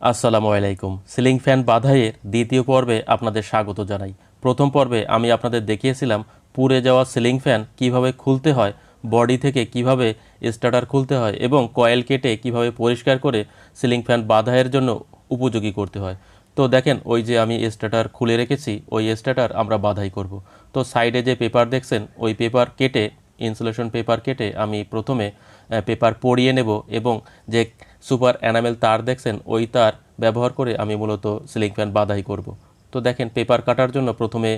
আসসালামু আলাইকুম। Ceiling fan বাধাইয়ের দ্বিতীয় পর্বে আপনাদের স্বাগত জানাই। প্রথম পর্বে আমি আপনাদের দেখিয়েছিলাম পুড়ে যাওয়া সিলিং ফ্যান কীভাবে খুলতে হয়, বডি থেকে কীভাবে স্টার্টার খুলতে হয় এবং কয়েল কেটে কীভাবে পরিষ্কার করে সিলিং ফ্যান বাধাইয়ের জন্য উপযোগী করতে হয়। তো দেখেন, ওই যে আমি স্টার্টার খুলে রেখেছি, ওই স্টার্টার আমরা বাধাই করব। তো সাইডে যে পেপার দেখছেন, ওই পেপার কেটে, ইনসুলেশন পেপার কেটে আমি প্রথমে পেপার পরিয়ে নেব এবং যে সুপার অ্যানামেল তার দেখছেন, ওই তার ব্যবহার করে আমি মূলত সিলিং ফ্যান বাধাই করব। তো দেখেন, পেপার কাটার জন্য প্রথমে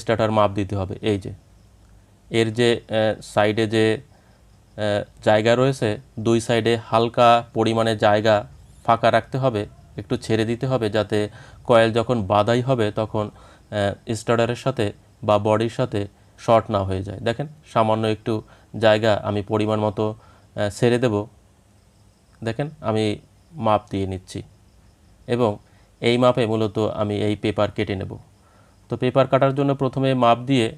স্টার্টার মাপ দিতে হবে, এই যে। এর যে সাইডে যে জায়গা রয়েছে, দুই সাইডে হালকা পরিমাণে জায়গা ফাঁকা রাখতে হবে, একটু ছেড়ে দিতে হবে যাতে কয়েল যখন বাদাই হবে তখন স্টার্টারের সাথে বা বডির সাথে শর্ট না হয়ে যায়। দেখেন, সামান্য একটু জায়গা আমি পরিমাণ মতো ছেড়ে দেব দেখেন, আমি মাপ দিয়ে নিচ্ছি। এবং এই মাপে মূলত আমি এই পেপার কেটে নেব। তো পেপার কাটার জন্য প্রথমে মাপ দিয়ে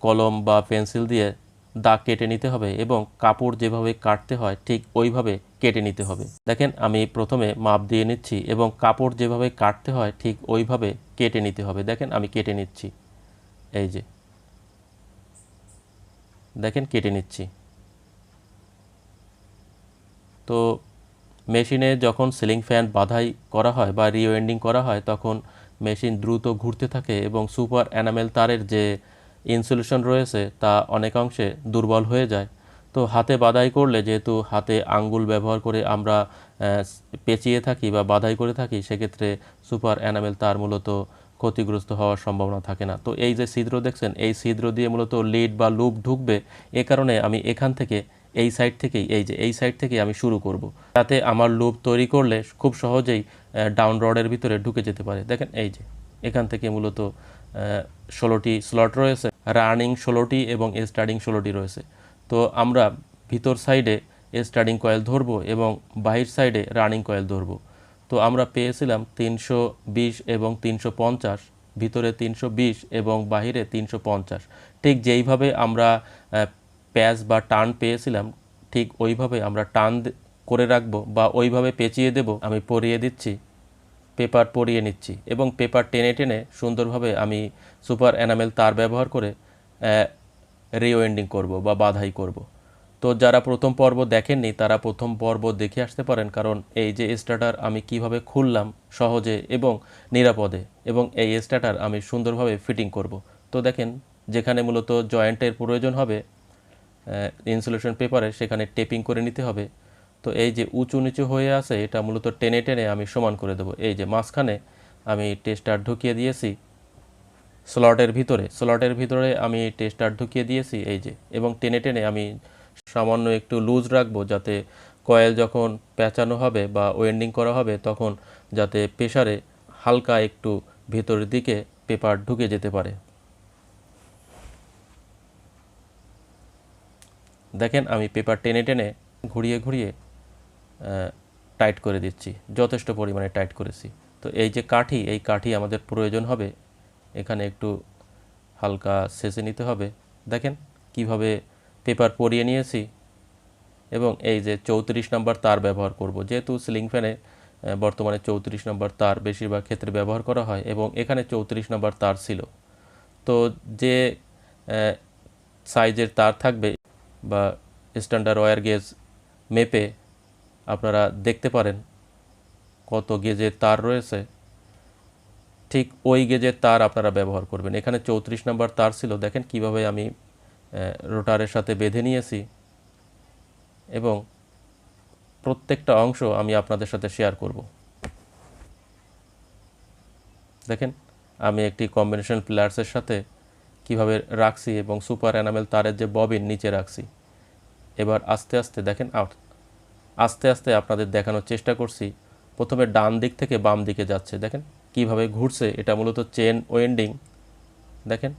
কলম বা পেন্সিল দিয়ে দাগ কেটে নিতে হবে এবং কাপড় যেভাবে কাটতে হয় ঠিক ওইভাবে কেটে নিতে হবে। দেখেন, আমি প্রথমে মাপ দিয়ে নিচ্ছি এবং কাপড় যেভাবে কাটতে হয় ঠিক ওইভাবে কেটে নিতে হবে। দেখেন, আমি কেটে নিচ্ছি। এই যে। দেখেন, কেটে নিচ্ছি। তো মেশিনে যখন সিলিং ফ্যান বাধাই করা হয় বা রিওয়েন্ডিং করা হয়, তখন মেশিন দ্রুত ঘুরতে থাকে এবং সুপার অ্যানামেল তারের যে ইনসুলেশন রয়েছে তা অনেকাংশে দুর্বল হয়ে যায়। তো হাতে বাধাই করলে যেহেতু হাতে আঙ্গুল ব্যবহার করে আমরা পেঁচিয়ে থাকি বা বাধাই করে থাকি, সেক্ষেত্রে সুপার অ্যানামেল তার মূলত ক্ষতিগ্রস্ত হওয়ার সম্ভাবনা থাকে না। তো এই যে ছিদ্র দেখছেন, এই ছিদ্র দিয়ে মূলত লিড বা লুপ ঢুকবে। এ কারণে আমি এখান থেকে এই সাইড থেকেই, এই যে এই সাইড থেকে আমি শুরু করব। তাতে আমার লুপ তৈরি করলে খুব সহজেই ডাউন রডের ভিতরে ঢুকে যেতে পারে। দেখেন এই যে, এখান থেকে মূলত ষোলোটি স্লট রয়েছে। রানিং ষোলোটি এবং স্টার্টিং ষোলোটি রয়েছে। তো আমরা ভিতর সাইডে স্টার্টিং কয়েল ধরবো এবং বাহির সাইডে রানিং কয়েল ধরবো। তো আমরা পেয়েছিলাম তিনশো বিশ এবং তিনশো পঞ্চাশ, ভিতরে তিনশো বিশ এবং বাহিরে তিনশো পঞ্চাশ। ঠিক যেইভাবে আমরা প্যাচ বা টান পেয়েছিলাম, ঠিক ওইভাবে আমরা টান করে রাখব বা ওইভাবে পেঁচিয়ে দেব, আমি পরিয়ে দিচ্ছি, পেপার পরিয়ে নিচ্ছি এবং পেপার টেনে টেনে সুন্দরভাবে আমি সুপার এনামেল তার ব্যবহার করে রিওয়েন্ডিং করব বা বাধাই করব। তো যারা প্রথম পর্ব দেখেননি, তারা প্রথম পর্ব দেখে আসতে পারেন, কারণ এই যে স্টার্টার আমি কীভাবে খুললাম সহজে এবং নিরাপদে এবং এই স্টার্টার আমি সুন্দরভাবে ফিটিং করব। তো দেখেন, যেখানে মূলত জয়েন্টের প্রয়োজন হবে ইনসুলেশন পেপারে সেখানে টেপিং করে নিতে হবে। তো এই যে উঁচু নিচু হয়ে আছে, এটা মূলত টেনে টেনে আমি সমান করে দেবো। এই যে মাঝখানে আমি টেস্টার ঢুকিয়ে দিয়েছি স্লটের ভিতরে। স্লটের ভিতরে আমি টেস্টার ঢুকিয়ে দিয়েছি, এই যে। এবং টেনে টেনে আমি সামান্য একটু লুজ রাখব যাতে কয়েল যখন পেঁচানো হবে বা ওয়েন্ডিং করা হবে, তখন যাতে প্রেসারে হালকা একটু ভিতরের দিকে পেপার ঢুকে যেতে পারে। দেখেন আমি পেপার টেনে টেনে ঘুরিয়ে ঘুরিয়ে টাইট করে দিচ্ছি, যথেষ্ট পরিমাণে টাইট করেছি। তো এই যে কাঠি, এই কাঠি আমাদের প্রয়োজন হবে, এখানে একটু হালকা সেচে নিতে হবে। দেখেন কীভাবে পেপার পরিয়ে নিয়েছি এবং এই যে চৌত্রিশ নম্বর তার ব্যবহার করব। যেহেতু সিলিং ফ্যানে বর্তমানে চৌত্রিশ নম্বর তার বেশিরভাগ ক্ষেত্রে ব্যবহার করা হয় এবং এখানে চৌত্রিশ নম্বর তার ছিল। তো যে সাইজের তার থাকবে বা স্ট্যান্ডার্ড ওয়্যার গেজ মেপে আপনারা দেখতে পারেন কত গেজের তার রয়েছে। ঠিক ওই গেজের তার আপনারা ব্যবহার করবেন। এখানে চৌত্রিশ নম্বর তার ছিল। দেখেন কীভাবে আমি রোটারের সাথে বেঁধে নিয়েছি এবং প্রত্যেকটা অংশ আমি আপনাদের সাথে শেয়ার করব। দেখেন আমি একটি কম্বিনেশন প্লেয়ার্সের সাথে কীভাবে রাখছি এবং সুপার অ্যানামেল তারের যে ববিন নিচে রাখছি। এবার আস্তে আস্তে দেখেন আস্তে আস্তে আপনাদের দেখানোর চেষ্টা করছি। প্রথমে ডান দিক থেকে বাম দিকে যাচ্ছে। দেখেন কীভাবে ঘুরছে। এটা মূলত চেন ওয়েন্ডিং। দেখেন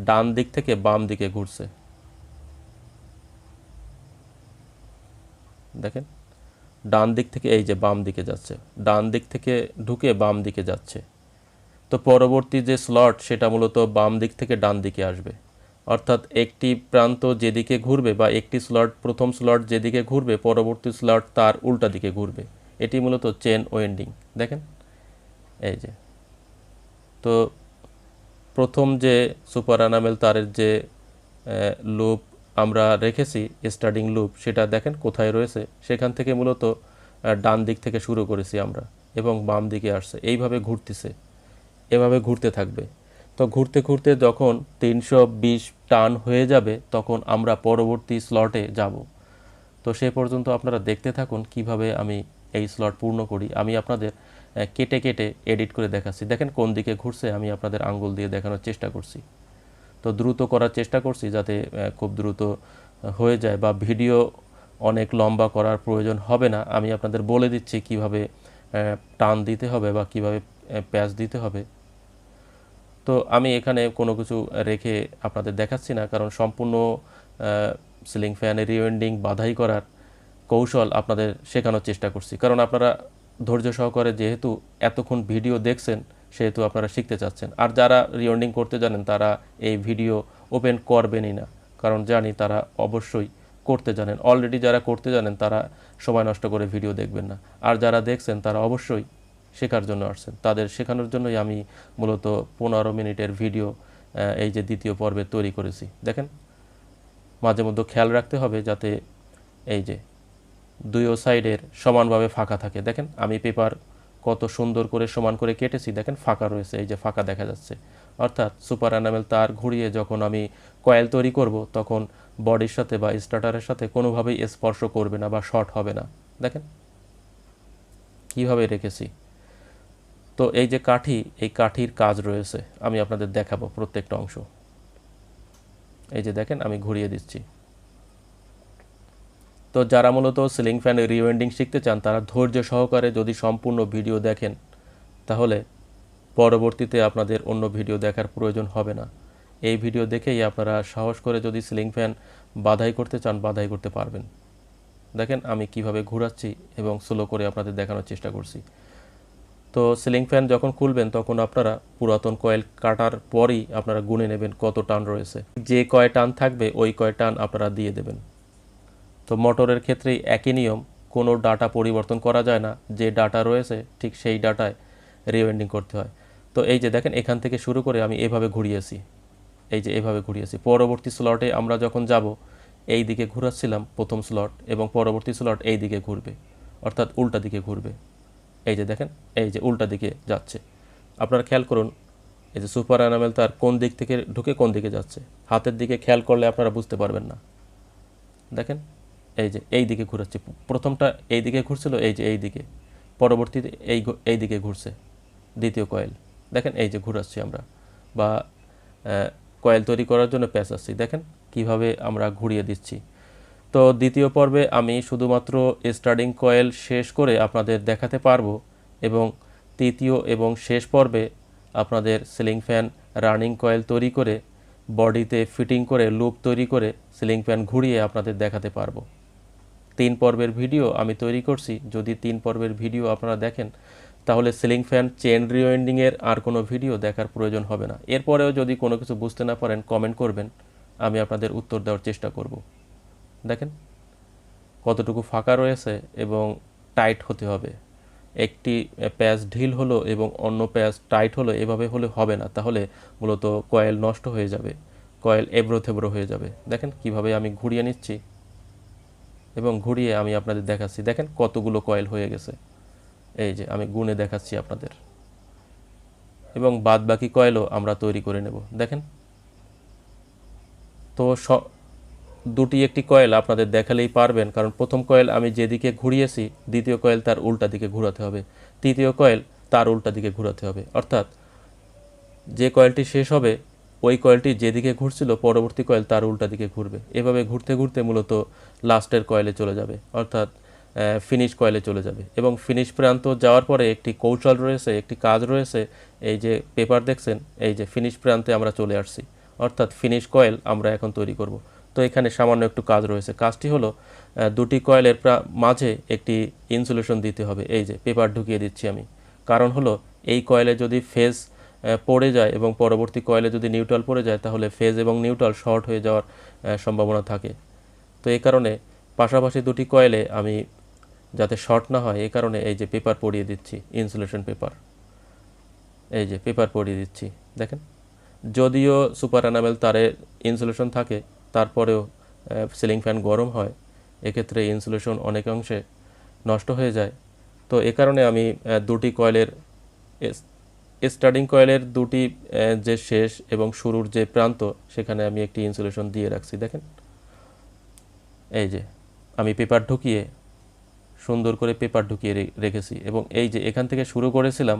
ডান দিক থেকে বাম দিকে ঘুরছে। দেখেন ডান দিক থেকে এই যে বাম দিকে যাচ্ছে। ডান দিক থেকে ঢুকে বাম দিকে যাচ্ছে। তো পরবর্তী যে স্লট সেটা মূলত বাম দিক থেকে ডান দিকে আসবে। অর্থাৎ একটি প্রান্ত যেদিকে ঘুরবে বা একটি স্লট প্রথম স্লট যেদিকে ঘুরবে, পরবর্তী স্লট তার উল্টা দিকে ঘুরবে। এটি মূলত চেন ওয়েন্ডিং দেখেন? এই যে। তো প্রথম যে সুপার অ্যানামেল তারের যে লুপ আমরা রেখেছি স্টার্টিং লুপ সেটা দেখেন কোথায় রয়েছে? সেখান থেকে মূলত ডান দিক থেকে শুরু করেছি আমরা এবং বাম দিকে আসছে। এইভাবে ঘুরতেছে। এভাবে ঘুরতে থাকবে। তো ঘুরতে ঘুরতে যখন তিনশো বিশ টান হয়ে যাবে, তখন আমরা পরবর্তী স্লটে যাব। তো সে পর্যন্ত আপনারা দেখতে থাকুন কীভাবে আমি এই স্লট পূর্ণ করি। আমি আপনাদের কেটে কেটে এডিট করে দেখাচ্ছি। দেখেন কোন দিকে ঘুরছে, আমি আপনাদের আঙ্গুল দিয়ে দেখানোর চেষ্টা করছি। তো দ্রুত করার চেষ্টা করছি যাতে খুব দ্রুত হয়ে যায় বা ভিডিও অনেক লম্বা করার প্রয়োজন হবে না। আমি আপনাদের বলে দিচ্ছি কীভাবে টান দিতে হবে বা কীভাবে প্যাচ দিতে হবে। তো আমি এখানে কোনো কিছু রেখে আপনাদের দেখাচ্ছি না, কারণ সম্পূর্ণ সিলিং ফ্যানের রিওয়েন্ডিং বাধাই করার কৌশল আপনাদের শেখানোর চেষ্টা করছি। কারণ আপনারা ধৈর্য সহকারে যেহেতু এতক্ষণ ভিডিও দেখছেন, সেহেতু আপনারা শিখতে চাচ্ছেন। আর যারা রিওয়েন্ডিং করতে জানেন, তারা এই ভিডিও ওপেন করবেনই না। কারণ জানি তারা অবশ্যই করতে জানেন। অলরেডি যারা করতে জানেন, তারা সময় নষ্ট করে ভিডিও দেখবেন না। আর যারা দেখছেন, তারা অবশ্যই শেখার জন্য আসছেন। তাদের শেখানোর জন্যই আমি মূলত পনেরো মিনিটের ভিডিও এই যে দ্বিতীয় পর্বে তৈরি করেছি। দেখেন, মাঝে মধ্যে খেয়াল রাখতে হবে যাতে এই যে দুইও সাইডের সমানভাবে ফাঁকা থাকে। দেখেন, আমি পেপার কত সুন্দর করে সমান করে কেটেছি। দেখেন, ফাঁকা রয়েছে, এই যে ফাঁকা দেখা যাচ্ছে। অর্থাৎ সুপার অ্যানামেল তার ঘুরিয়ে যখন আমি কয়েল তৈরি করব, তখন বডির সাথে বা স্টার্টারের সাথে কোনোভাবেই স্পর্শ করবে না বা শর্ট হবে না। দেখেন, কীভাবে রেখেছি? তো এই যে কাঠি, এই কাঠির কাজ রয়েছে, আমি আপনাদের দেখাবো প্রত্যেকটা অংশ। এই যে দেখেন, আমি ঘুরিয়ে দিচ্ছি। তো যারা মূলত সিলিং ফ্যান রিওয়েন্ডিং শিখতে চান, তারা ধৈর্য সহকারে যদি সম্পূর্ণ ভিডিও দেখেন, তাহলে পরবর্তীতে আপনাদের অন্য ভিডিও দেখার প্রয়োজন হবে না। এই ভিডিও দেখেই আপনারা সাহস করে যদি সিলিং ফ্যান বাধাই করতে চান, বাধাই করতে পারবেন। দেখেন, আমি কীভাবে ঘোরাচ্ছি এবং স্লো করে আপনাদের দেখানোর চেষ্টা করছি। তো সিলিং ফ্যান যখন খুলবেন, তখন আপনারা পুরাতন কয়েল কাটার পরই আপনারা গুনে নেবেন কত টান রয়েছে। যে কয় টান থাকবে, ওই কয় টান আপনারা দিয়ে দেবেন। তো মোটরের ক্ষেত্রেই একই নিয়ম, কোনো ডাটা পরিবর্তন করা যায় না। যে ডাটা রয়েছে, ঠিক সেই ডাটায় রিওয়েন্ডিং করতে হয়। তো এই যে দেখেন, এখান থেকে শুরু করে আমি এভাবে ঘুরিয়েছি। এই যে এভাবে ঘুরিয়েছি। পরবর্তী স্লটে আমরা যখন যাব, এই দিকে ঘুরাচ্ছিলাম প্রথম স্লট এবং পরবর্তী স্লট এই দিকে ঘুরবে। অর্থাৎ উল্টা দিকে ঘুরবে। এই যে দেখেন, এই যে উল্টা দিকে যাচ্ছে। আপনারা খেয়াল করুন, এই যে সুপার অ্যানামেল তার কোন দিক থেকে ঢুকে কোন দিকে যাচ্ছে। হাতের দিকে খেয়াল করলে আপনারা বুঝতে পারবেন না। দেখেন, এই যে এই দিকে ঘুরাচ্ছে। প্রথমটা এই দিকে ঘুরছিল, এই যে এই দিকে। পরবর্তীতে এই এই দিকে ঘুরছে, দ্বিতীয় কয়েল। দেখেন, এই যে ঘুরাচ্ছি আমরা। বা কয়েল তৈরি করার জন্য প্যাচ আসছি। দেখেন, কীভাবে আমরা ঘুরিয়ে দিচ্ছি। তো দ্বিতীয় পর্বে আমি শুধুমাত্র স্টার্টিং কয়েল শেষ করে আপনাদের দেখাতে পারব এবং তৃতীয় এবং শেষ পর্বে আপনাদের সিলিং ফ্যান রানিং কয়েল তৈরি করে, বডিতে ফিটিং করে, লুপ তৈরি করে সিলিং ফ্যান ঘুরিয়ে আপনাদের দেখাতে পারব। তিন পর্বের ভিডিও আমি তৈরি করছি। যদি তিন পর্বের ভিডিও আপনারা দেখেন, তাহলে সিলিং ফ্যান চেন রিওয়েন্ডিংয়ের আর কোনো ভিডিও দেখার প্রয়োজন হবে না। এরপরেও যদি কোনো কিছু বুঝতে না পারেন, কমেন্ট করবেন, আমি আপনাদের উত্তর দেওয়ার চেষ্টা করব। দেখেন, কতটুকু ফাঁকা রয়েছে এবং টাইট হতে হবে। একটি প্যাচ ঢিল হলো এবং অন্য প্যাচ টাইট হলো, এভাবে হলে হবে না। তাহলে মূলত কয়েল নষ্ট হয়ে যাবে, কয়েল এবড়ো থেবড়ো হয়ে যাবে। দেখেন কীভাবে আমি ঘুরিয়ে নিচ্ছি এবং ঘুরিয়ে আমি আপনাদের দেখাচ্ছি। দেখেন কতগুলো কয়েল হয়ে গেছে। এই যে আমি গুনে দেখাচ্ছি আপনাদের। এবং বাদ বাকি কয়েলও আমরা তৈরি করে নেব। দেখেন, তো দুটি একটি কয়েল আপনাদের দেখালেই পারবেন, কারণ প্রথম কয়েল আমি যেদিকে ঘুরিয়েছি, দ্বিতীয় কয়েল তার উল্টা দিকে ঘোরাতে হবে। তৃতীয় কয়েল তার উল্টা দিকে ঘোরাতে হবে। অর্থাৎ যে কয়েলটি শেষ হবে, ওই কয়েলটি যেদিকে ঘুরছিল, পরবর্তী কয়েল তার উল্টা দিকে ঘুরবে। এভাবে ঘুরতে ঘুরতে মূলত লাস্টের কয়েলে চলে যাবে, অর্থাৎ ফিনিশ কয়েলে চলে যাবে। এবং ফিনিশ প্রান্ত যাওয়ার পরে একটি কৌশল রয়েছে, একটি কাজ রয়েছে, এই যে পেপার দেখছেন, এই যে ফিনিশ প্রান্তে আমরা চলে আসছি। অর্থাৎ ফিনিশ কয়েল আমরা এখন তৈরি করব। তো এখানে সামান্য একটু কাজ রয়েছে। কাজটি হলো দুটি কয়েলের মাঝে একটি ইনসুলেশন দিতে হবে। এই যে, পেপার ঢুকিয়ে দিচ্ছি আমি। কারণ হলো, এই কয়েলে যদি ফেজ পড়ে যায় এবং পরবর্তী কয়েলে যদি নিউট্রাল পড়ে যায়, তাহলে ফেজ এবং নিউট্রাল শর্ট হয়ে যাওয়ার সম্ভাবনা থাকে। তো এই কারণে পাশাপাশি দুটি কয়েলে আমি যাতে শর্ট না হয় এই কারণে এই যে পেপার পরিয়ে দিচ্ছি, ইনসুলেশন পেপার। এই যে, পেপার পরিয়ে দিচ্ছি। দেখেন, যদিও সুপার অ্যানামেল তারে ইনসুলেশন থাকে তারপরেও সিলিং ফ্যান গরম হয়, এক্ষেত্রে ইনসুলেশন অনেকাংশে নষ্ট হয়ে যায়। তো এ কারণে আমি দুটি কয়েলের স্টার্টিং কয়েলের দুটি যে শেষ এবং শুরুর যে প্রান্ত, সেখানে আমি একটি ইনসুলেশন দিয়ে রাখছি, দেখেন। এই যে, আমি পেপার ঢুকিয়ে, সুন্দর করে পেপার ঢুকিয়ে রেখেছি এবং এই যে এখান থেকে শুরু করেছিলাম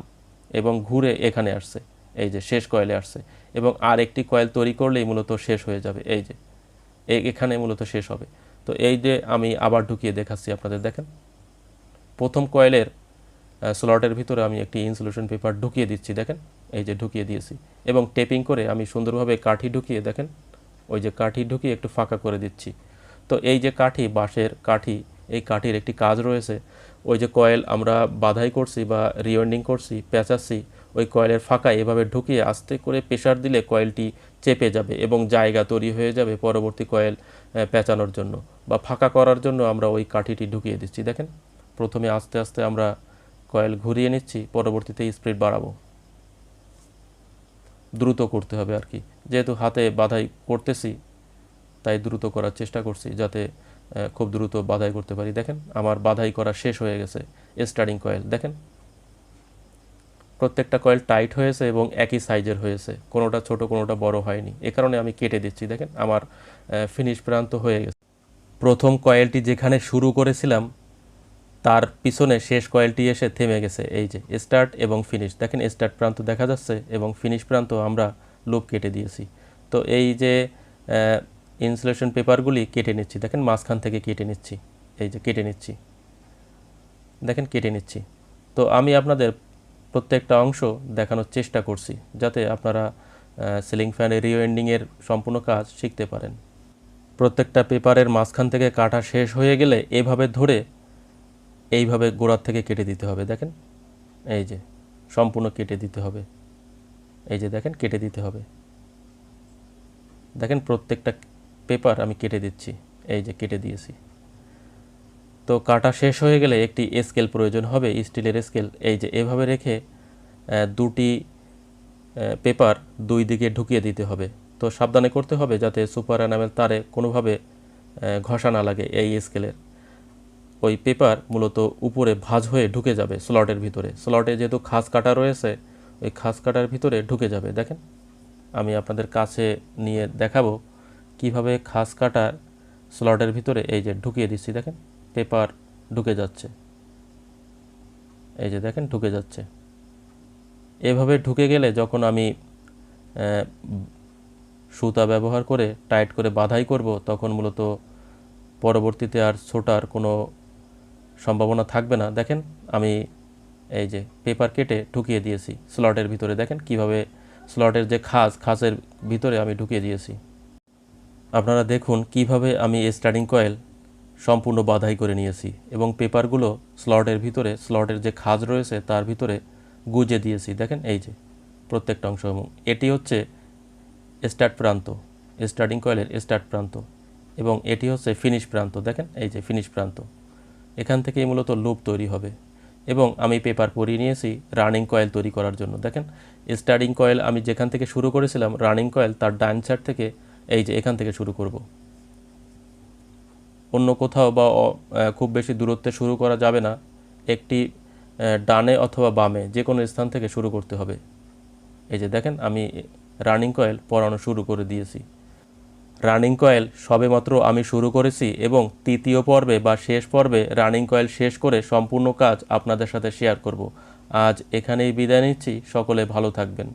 এবং ঘুরে এখানে আসছে, এই যে শেষ কয়েলে আসছে এবং আর একটি কয়েল তৈরি করলেই মূলত শেষ হয়ে যাবে, এই যে। এখানে মূলত শেষ হবে। তো এই যে আমি আবার ঢুকিয়ে দেখাচ্ছি আপনাদের, দেখেন। প্রথম কয়েলের স্লটের ভিতরে আমি একটি ইনসুলেশন পেপার ঢুকিয়ে দিচ্ছি, দেখেন। এই যে ঢুকিয়ে দিয়েছি। এবং টেপিং করে আমি সুন্দরভাবে কাঠি ঢুকিয়ে, দেখেন, ওই যে কাঠি ঢুকিয়ে একটু ফাঁকা করে দিচ্ছি। তো এই যে কাঠি, বাঁশের কাঠি, এই কাঠির একটি কাজ রয়েছে। ওই যে কয়েল আমরা বাধাই করছি বা রিওয়েন্ডিং করছি, পেঁচাচ্ছি, ওই কয়েলের ফাঁকা এভাবে ঢুকিয়ে আস্তে করে প্রেশার দিলে কয়েলটি চেপে যাবে এবং জায়গা তৈরি হয়ে যাবে পরবর্তী কয়েল পেঁচানোর জন্য বা ফাঁকা করার জন্য আমরা ওই কাঠিটি ঢুকিয়ে দিচ্ছি। দেখেন, প্রথমে আস্তে আস্তে আমরা কয়েল ঘুরিয়ে নিচ্ছি, পরবর্তীতে স্পিড বাড়াবো। দ্রুত করতে হবে আর কি। যেহেতু হাতে বাধাই করতেছি, তাই দ্রুত করার চেষ্টা করছি যাতে খুব দ্রুত বাধাই করতে পারি। দেখেন, আমার বাধাই করা শেষ হয়ে গেছে স্টার্টিং কয়েল দেখেন প্রত্যেকটা কয়েল টাইট হয়েছে এবং একই সাইজের হয়েছে। কোনোটা ছোট, কোনোটা বড় হয়নি। এ কারণে আমি কেটে দিচ্ছি। দেখেন, আমার ফিনিশ প্রান্ত হয়ে গেছে। প্রথম কয়েলটি যেখানে শুরু করেছিলাম, তার পিছনে শেষ কয়েলটি এসে থেমে গেছে। এই যে স্টার্ট এবং ফিনিশ দেখেন স্টার্ট প্রান্ত দেখা যাচ্ছে এবং ফিনিশ প্রান্ত আমরা লুপ কেটে দিয়েছি। তো এই যে ইনসুলেশন পেপারগুলি কেটে নিচ্ছি। দেখেন, মাঝখান থেকে কেটে নিচ্ছি। এই যে, কেটে নিচ্ছি। দেখেন, কেটে নিচ্ছি। তো আমি আপনাদের প্রত্যেকটা অংশ দেখানোর চেষ্টা করছি, যাতে আপনারা সিলিং ফ্যানের রিওয়েন্ডিংয়ের সম্পূর্ণ কাজ শিখতে পারেন। প্রত্যেকটা পেপারের মাঝখান থেকে কাটা শেষ হয়ে গেলে এভাবে ধরে এইভাবে গোড়ার থেকে কেটে দিতে হবে, দেখেন। এই যে, সম্পূর্ণ কেটে দিতে হবে। এই যে, দেখেন, কেটে দিতে হবে। দেখেন, প্রত্যেকটা পেপার আমি কেটে দিচ্ছি। এই যে, কেটে দিয়েছি। তো কাটা শেষ হয়ে গেলে একটি স্কেল প্রয়োজন হবে, স্টিলের স্কেল। এই যে এভাবে রেখে দুটি পেপার দুই দিকে ঢুকিয়ে দিতে হবে। তো সাবধানে করতে হবে যাতে সুপার অ্যানামেল তারে কোনোভাবে ঘষা না লাগে এই স্কেলের। ওই পেপার মূলত উপরে ভাঁজ হয়ে ঢুকে যাবে স্লটের ভিতরে। স্লটে যেহেতু খাস কাটা রয়েছে, ওই খাস কাটার ভিতরে ঢুকে যাবে। দেখেন, আমি আপনাদের কাছে নিয়ে দেখাবো কীভাবে খাস কাটার স্লটের ভিতরে এই যে ঢুকিয়ে দিচ্ছি। দেখেন পেপার ঢুকে যাচ্ছে। এই যে দেখেন, ঢুকে যাচ্ছে। এভাবে ঢুকে গেলে যখন আমি সুতা ব্যবহার করে, টাইট করে বাধাই করব, তখন মূলত পরবর্তীতে আর ছোটার কোনো সম্ভাবনা থাকবে না। দেখেন, আমি এই যে পেপার কেটে ঢুকিয়ে দিয়েছি স্লটের ভিতরে। দেখেন কীভাবে স্লটের যে খাস, খাসের ভিতরে আমি ঢুকিয়ে দিয়েছি। আপনারা দেখুন কীভাবে আমি স্টার্টিং কয়েল সম্পূর্ণ বাধাই করে নিয়েছি এবং পেপারগুলো স্লটের ভিতরে, স্লটের যে খাজ রয়েছে তার ভিতরে গুজে দিয়েছি। দেখেন এই যে প্রত্যেকটা অংশ এবং এটি হচ্ছে স্টার্ট প্রান্ত, স্টার্টিং কয়েলের স্টার্ট প্রান্ত এবং এটি হচ্ছে ফিনিশ প্রান্ত। দেখেন এই যে ফিনিশ প্রান্ত, এখান থেকেই মূলত লুপ তৈরি হবে এবং আমি পেপার পরিয়ে নিয়েছি রানিং কয়েল তৈরি করার জন্য। দেখেন স্টার্টিং কয়েল আমি যেখান থেকে শুরু করেছিলাম, রানিং কয়েল তার ডান সাইড থেকে এই যে এখান থেকে শুরু করব। অন্য কোথাও বা খুব বেশি দূরত্বে শুরু করা যাবে না। একটি ডানে অথবা বামে যে কোনো স্থান থেকে শুরু করতে হবে। এই যে দেখেন, আমি রানিং কয়েল পরানো শুরু করে দিয়েছি। রানিং কয়েল সবেমাত্র আমি শুরু করেছি এবং তৃতীয় পর্বে বা শেষ পর্বে রানিং কয়েল শেষ করে সম্পূর্ণ কাজ আপনাদের সাথে শেয়ার করব। আজ এখানেই বিদায় নিচ্ছি। সকলে ভালো থাকবেন।